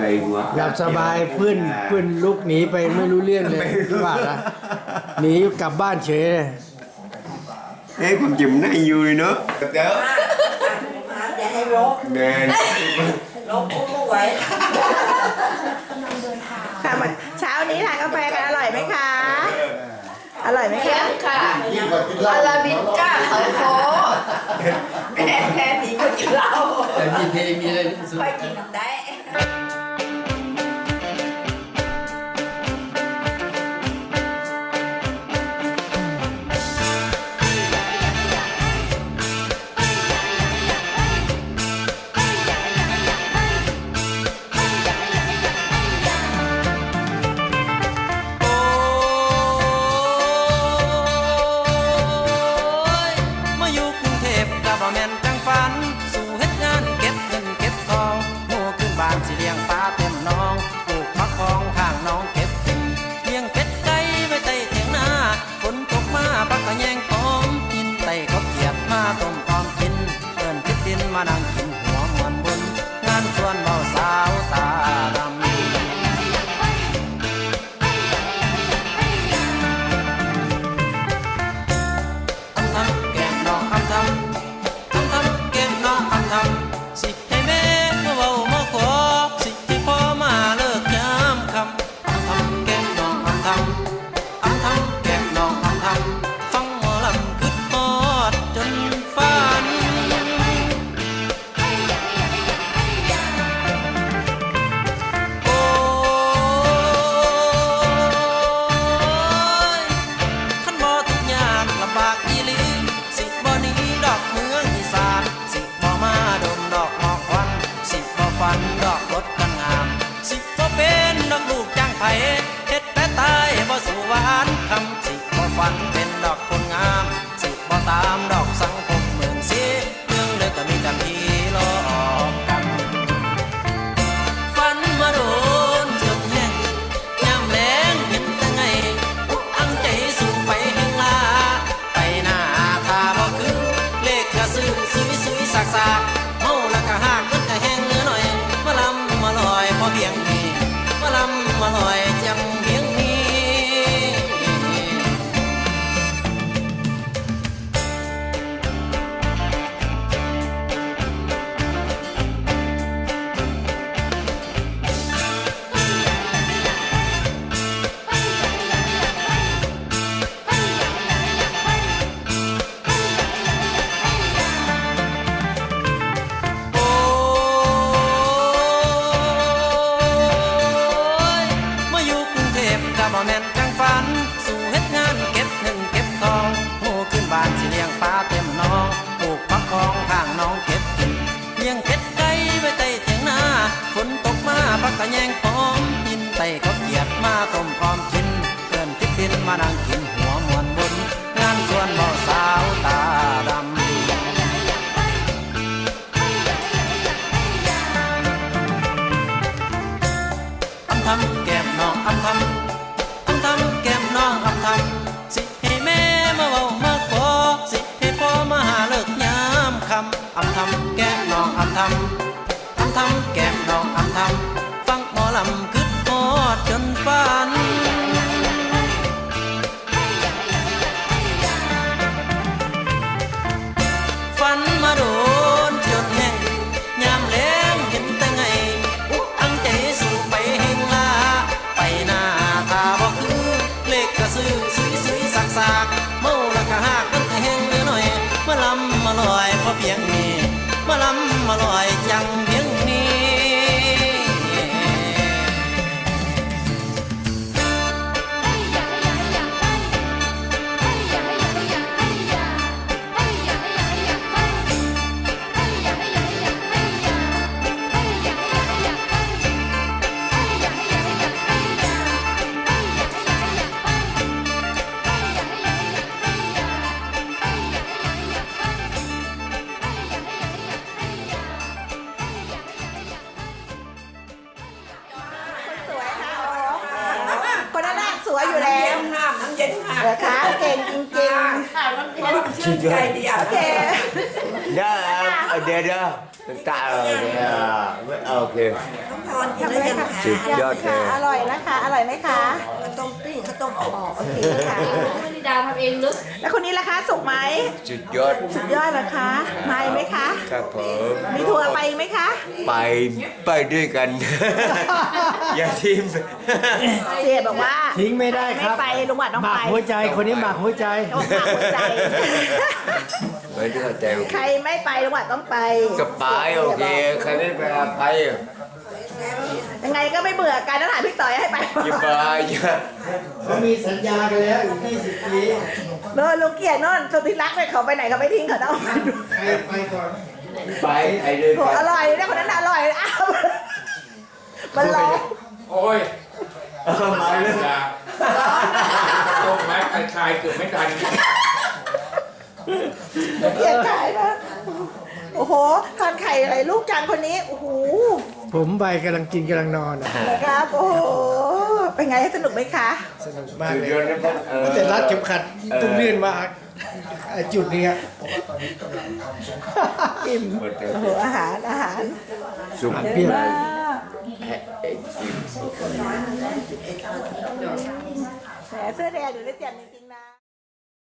ใจหัวหลับสบายเพื่อนเพื่อนลุกหนีไปไม่รู้เรื่องเลยว่าละหนีกลับบ้านเฉยเลยเอ้ยความจริงน่าอยู่เลยเนาะเดี๋ยวอย่าให้ลบเดินลบกุ้งไว้ค่ะเช้านี้ทานกาแฟกันอร่อยไหมคะ อร่อยไหมคะค่ะอาราบิก้าเขาโคแม่แค่นี้ก็กินเหล้าแต่มีเพลงมีอะไรที่สุดค่อยกินได้ mananquí. ฝันดอกรถกันงาม สิบ่เป็นดอกลูกจ้างไผเฮ็ดแต่ตายบ่สู่หวานคำสิบ่ฝันเป็นดอกคนงาม สิบ่ตามด ลี้ยงเก็ดไก่ไว้ใต้เตียงนาฝนตกมาพักตะแยง ฝัน ฝันมาโดนจดแห้งยามแล้งเห็นแต่ไงอุอังใจสู่ไปเฮงลา ไปหน้าตาบ่คือ เลขกระซื้อสวยสวยสักสากเมาละกะหากมันแห้งหน่อยมาลำมาลอยพอเพียงนี้มาลำมาลอยจัง วยอยู่แล้วน้ำเย็นห้ามน้ำเย็นห้ามเคะเก่งจริงๆเพราะว่ามันชื่นใจดีอะ โอเค Đó, ở đây đó. Tạ rồi nè. Ok. น้องพรกินได้ยังคะยอดเลย ค่ะอร่อยนะคะ อร่อยไหมคะข้าวต้มปิ้งข้าวต้มอบอ๋อโอเคค่ะ ไม่ได้ดาวทำเองลึก แล้วคนนี้ล่ะคะสุกไหมจุดยอดสุดยอดเหรอคะ ไม่ คะครับผมมีทัวร์ไปไหมคะ ไปไปด้วยกัน อย่าทิมเสียบอกว่าทิ้งไม่ได้ครับไม่ไปลุงหวัดต้องหมัไปกหัวใจคนนี้หมักหัวใจ ต้องหมักหัวใจไม่ได้แต่ใครไม่ไปลุงหวัดต้องไปก็ไปโอเคใครไม่ไปไปยังไงก็ไม่เบื่อการต้องถ่ายพี่ต่อยให้ไปอย่าไปอย่าเขามีสัญญากันแล้วอีก20ปี โน่นลุงเกียรติโน่นสุธิรักเนี่ยเขาไปไหนเขาไม่ทิ้งเขาต้องไปดูใครไปก่อน ไปไอ้ด้วยโหกันอร่อยนะคนนั้นน่ะอร่อยอ้าวมันร้องโอ้ยมาเลยอย่าตรงแม็กไอ้ชายเกือบไม่ทันลุงเกียรติขายนะโอ้โหทานไข่อะไรลูกจังคนนี้โอ้โหผมไปกำลังกินกำลังนอนอะนะครับโอ้โหเป็นไงสนุกไหมคะสนุกมากสุดเลยยอดนะครับเออแต่รัดเข็มขัดตุ้มเลื่อนมาไอ้ จุดนี้ครับอิ่มโอ้โหอาหารอาหารสุกเปรี้ยวมากแหมเสื้อแดงเดี๋ยวได้แจ่มจริงๆ